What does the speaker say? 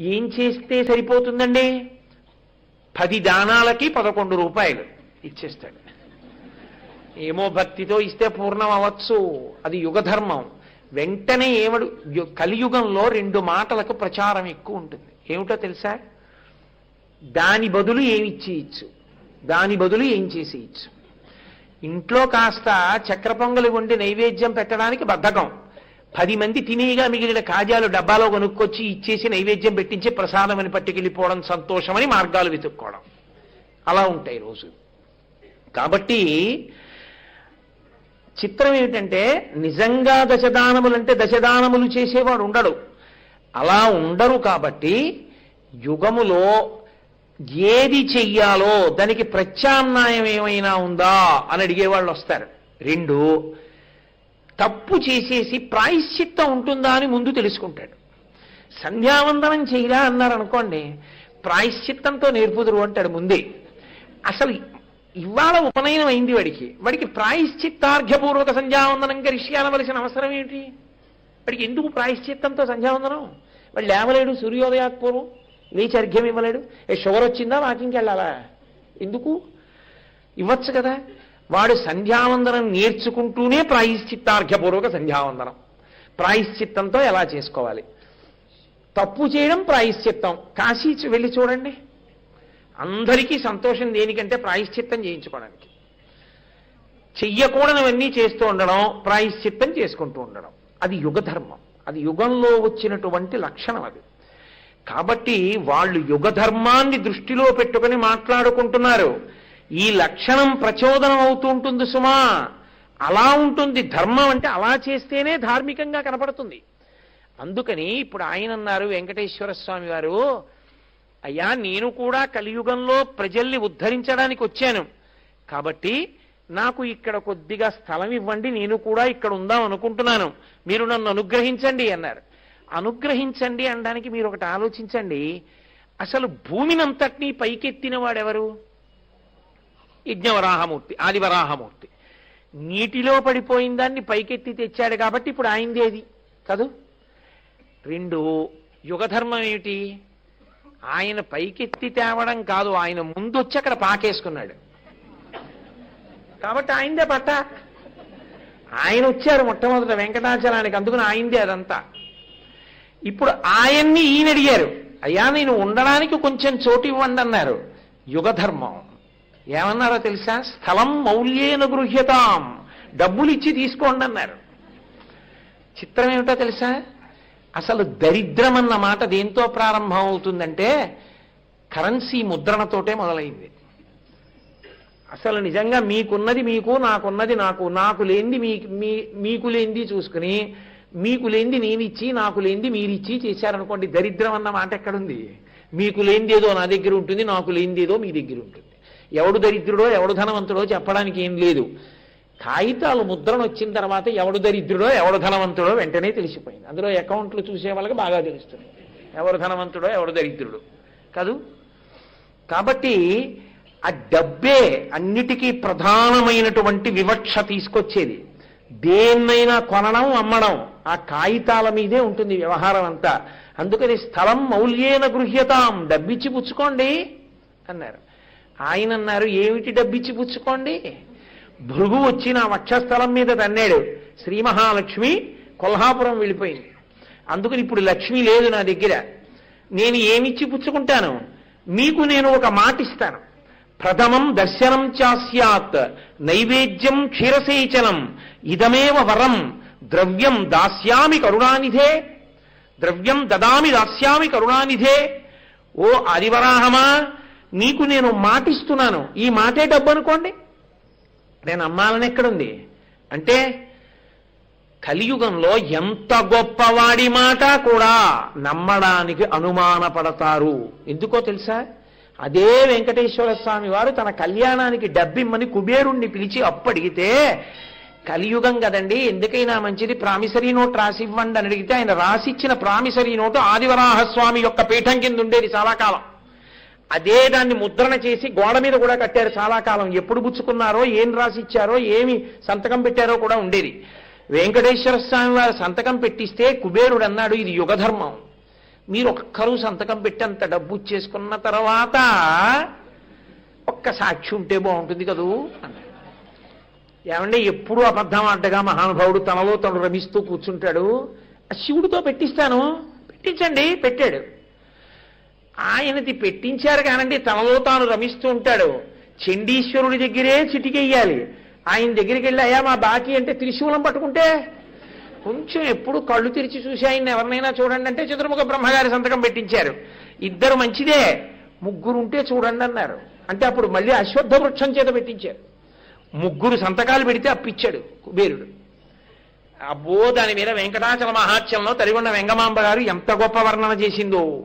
ఏం చేస్తే సరిపోతుందండి? పది దానాలకి పదకొండు రూపాయలు ఇచ్చేస్తాడు. ఏమో భక్తితో ఇస్తే పూర్ణం అవ్వచ్చు. అది యుగధర్మం. వెంటనే ఏమడు యు- కలియుగంలో రెండు మాటలకు ప్రచారం ఎక్కువ ఉంటుంది. ఏమిటో తెలుసా? దాని బదులు ఏమి ఇచ్చేయచ్చు? దాని బదులు ఏం చేసేయచ్చు? ఇంట్లో కాస్త చక్ర పొంగలి వండి నైవేద్యం పెట్టడానికి బద్ధకం. పది మంది తినేగా మిగిలిన కాజాలు డబ్బాలో కొనుక్కొచ్చి ఇచ్చేసి నైవేద్యం పెట్టించి ప్రసాదమని పట్టుకెళ్ళిపోవడం సంతోషమని మార్గాలు వెతుక్కోవడం. అలా ఉంటాయి రోజు కాబట్టి చిత్రం ఏమిటంటే నిజంగా దశదానములంటే దశదానములు చేసేవాడు ఉండడు. అలా ఉండరు కాబట్టి యుగములో ఏది చెయ్యాలో దానికి ప్రత్యామ్నాయం ఏమైనా ఉందా అని అడిగేవాళ్ళు వస్తారు. రెండు తప్పు చేసేసి ప్రాయశ్చిత్తం ఉంటుందా అని ముందు తెలుసుకుంటాడు. సంధ్యావందనం చేయరా అన్నారు అనుకోండి ప్రాయశ్చిత్తంతో నేర్పుదురు అంటాడు ముందే. అసలు ఇవాళ ఉపనయనం అయింది వాడికి. వాడికి ప్రాయశ్చిత్తార్ఘ్యపూర్వక సంధ్యావందనం కరిష్యాలవలసిన అవసరం ఏంటి వాడికి ఎందుకు ప్రాయశ్చిత్తంతో సంధ్యావందనం? వాడు లేవలేడు సూర్యోదయాత్పూర్వం వేచి లేచి అర్ఘ్యం ఇవ్వలేడు. ఏ షుగర్ వచ్చిందా? వాకింగ్కి వెళ్ళాలా? ఎందుకు? ఇవ్వచ్చు కదా. వాడు సంధ్యావందనం నేర్చుకుంటూనే ప్రాయశ్చిత్తార్ఘ్యపూర్వక సంధ్యావందనం. ప్రాయశ్చిత్తంతో ఎలా చేసుకోవాలి? తప్పు చేయడం ప్రాయశ్చిత్తం. కాశీ వెళ్ళి చూడండి. అందరికీ సంతోషం దేనికంటే ప్రాయశ్చిత్తం చేయించుకోవడానికి. చెయ్యకూడనివన్నీ చేస్తూ ఉండడం ప్రాయశ్చిత్తం చేసుకుంటూ ఉండడం. అది యుగధర్మం. అది యుగంలో వచ్చినటువంటి లక్షణం అది. కాబట్టి వాళ్ళు యుగధర్మాన్ని దృష్టిలో పెట్టుకుని మాట్లాడుకుంటున్నారు. ఈ లక్షణం ప్రచోదనం అవుతూ ఉంటుంది సుమా. అలా ఉంటుంది. ధర్మం అంటే అలా చేస్తేనే ధార్మికంగా కనపడుతుంది. అందుకని ఇప్పుడు ఆయన అన్నారు వెంకటేశ్వర స్వామి వారు అయ్యా నేను కూడా కలియుగంలో ప్రజల్ని ఉద్ధరించడానికి వచ్చాను. కాబట్టి నాకు ఇక్కడ కొద్దిగా స్థలం ఇవ్వండి. నేను కూడా ఇక్కడ ఉందాం అనుకుంటున్నాను. మీరు నన్ను అనుగ్రహించండి అన్నారు. అనుగ్రహించండి అనడానికి మీరు ఒకటి ఆలోచించండి. అసలు భూమినంతటినీ పైకెత్తిన వాడెవరు? యజ్ఞవరాహమూర్తి ఆదివరాహమూర్తి. నీటిలో పడిపోయిన దాన్ని పైకెత్తి తెచ్చాడు కాబట్టి ఇప్పుడు ఆయనదేది కదూ రెండు యుగధర్మం ఏమిటి? ఆయన పైకెత్తి తేవడం కాదు ఆయన ముందొచ్చి అక్కడ పాకేసుకున్నాడు. కాబట్టి ఆయనదే పట్ట. ఆయన వచ్చారు మొట్టమొదట వెంకటాచలానికి అందుకుని ఆయనదే అదంతా. ఇప్పుడు ఆయన్ని ఈయన అడిగారు అయ్యా నేను ఉండడానికి కొంచెం చోటు ఇవ్వండి అన్నారు యుగధర్మం. ఏమన్నారో తెలుసా? స్థలం మౌల్యేన గృహ్యతాం. డబ్బులు ఇచ్చి తీసుకోండి అన్నారు. చిత్రం ఏమిటో తెలుసా? అసలు దరిద్రం అన్న మాట దేంతో ప్రారంభం అవుతుందంటే కరెన్సీ ముద్రణతోటే మొదలైంది. అసలు నిజంగా మీకున్నది మీకు నాకున్నది నాకు నాకు లేనిది మీ మీ- మీకు లేనిది చూసుకుని మీకు లేనిది నేనిచ్చి నాకు లేనిది మీరిచ్చి చేశారనుకోండి దరిద్రం అన్న మాట ఎక్కడుంది? మీకు లేనిది ఏదో నా దగ్గర ఉంటుంది నాకు లేనిది ఏదో మీ దగ్గర ఉంటుంది. ఎవడు దరిద్రుడో ఎవడు ధనవంతుడో చెప్పడానికి ఏం లేదు. కాగితాలు ముద్రణ వచ్చిన తర్వాత ఎవడు దరిద్రుడో ఎవడు ధనవంతుడో వెంటనే తెలిసిపోయింది. అందులో అకౌంట్లు చూసే వాళ్ళకి బాగా తెలుస్తుంది. ఎవరు ధనవంతుడో ఎవడు దరిద్రుడు. కాదు? కాబట్టి ఆ డబ్బే అన్నిటికీ ప్రధానమైనటువంటి వివక్ష తీసుకొచ్చేది. దేన్నైనా కొనడం అమ్మడం ఆ కాగితాల మీదే ఉంటుంది వ్యవహారం అంతా. అందుకని స్థలం మౌల్యేన గృహ్యతాం డబ్బిచ్చి పుచ్చుకోండి అన్నారు. ఆయన అన్నారు ఏమిటి డబ్బిచ్చి పుచ్చుకోండి? భృగు వచ్చి నా వక్షస్థలం మీద తన్నాడు. శ్రీ మహాలక్ష్మి కొల్హాపురం వెళ్ళిపోయింది. అందుకని ఇప్పుడు లక్ష్మి లేదు నా దగ్గర. నేను ఏమిచ్చి పుచ్చుకుంటాను? మీకు నేను ఒక మాట ఇస్తాను ప్రథమం దర్శనం చాస్యాత్ నైవేద్యం క్షీరసేచనం ఇదమేవ వరం ద్రవ్యం దాస్యామి కరుణానిధే ద్రవ్యం దదామి దాస్యామి కరుణానిధే. ఓ ఆదివరాహమా నీకు నేను మాటిస్తున్నాను. ఈ మాటే డబ్బు అనుకోండి. నేను అమ్మాలని ఎక్కడుంది? అంటే కలియుగంలో ఎంత గొప్పవాడి మాట కూడా నమ్మడానికి అనుమానపడతారు. ఎందుకో తెలుసా? అదే వెంకటేశ్వర స్వామి వారు తన కళ్యాణానికి డబ్బిమ్మని కుబేరుణ్ణి పిలిచి అప్పడిగితే కలియుగం కదండి ఎందుకైనా మంచిది? ప్రామిసరీ నోట్ రాసి ఇవ్వండి అని అడిగితే ఆయన రాసిచ్చిన ప్రామిసరీ నోటు ఆదివరాహస్వామి యొక్క పీఠం కింద ఉండేది చాలా కాలం అదే దాన్ని ముద్రణ చేసి గోడ మీద కూడా కట్టారు చాలా కాలం. ఎప్పుడు పుచ్చుకున్నారో ఏం రాసిచ్చారో ఏమి సంతకం పెట్టారో కూడా ఉండేది. వెంకటేశ్వర స్వామి వారు సంతకం పెట్టిస్తే కుబేరుడు అన్నాడు ఇది యుగధర్మం మీరు ఒక్కరూ సంతకం పెట్టి అంత డబ్బు చేసుకున్న తర్వాత ఒక్క సాక్షి ఉంటే బాగుంటుంది కదూ? అన్నాడు. ఏమంటే ఎప్పుడు అబద్ధం అడ్డగా మహానుభావుడు తనలో తను రమిస్తూ కూర్చుంటాడు. ఆ శివుడితో పెట్టిస్తాను. పెట్టించండి. పెట్టాడు. ఆయనది పెట్టించారు కానండి తనలో తాను రమిస్తూ ఉంటాడు. చండీశ్వరుడి దగ్గరే చిటికెయ్యాలి. ఆయన దగ్గరికి వెళ్ళి అయ్యా మా బాకీ అంటే త్రిశూలం పట్టుకుంటే? కొంచెం ఎప్పుడు కళ్ళు తెరిచి చూసి ఆయన ఎవరినైనా చూడండి అంటే చతుర్ముఖ బ్రహ్మగారి సంతకం పెట్టించారు. ఇద్దరు మంచిదే ముగ్గురు ఉంటే చూడండి అన్నారు. అంటే అప్పుడు మళ్ళీ అశ్వత్థ వృక్షం చేత పెట్టించారు. ముగ్గురు సంతకాలు పెడితే అప్పిచ్చాడు కుబేరుడు. అబ్బో దాని మీద వెంకటాచల మహాత్యంలో తరిగొండ వెంగమాంబ గారు ఎంత గొప్ప వర్ణన చేసిందో.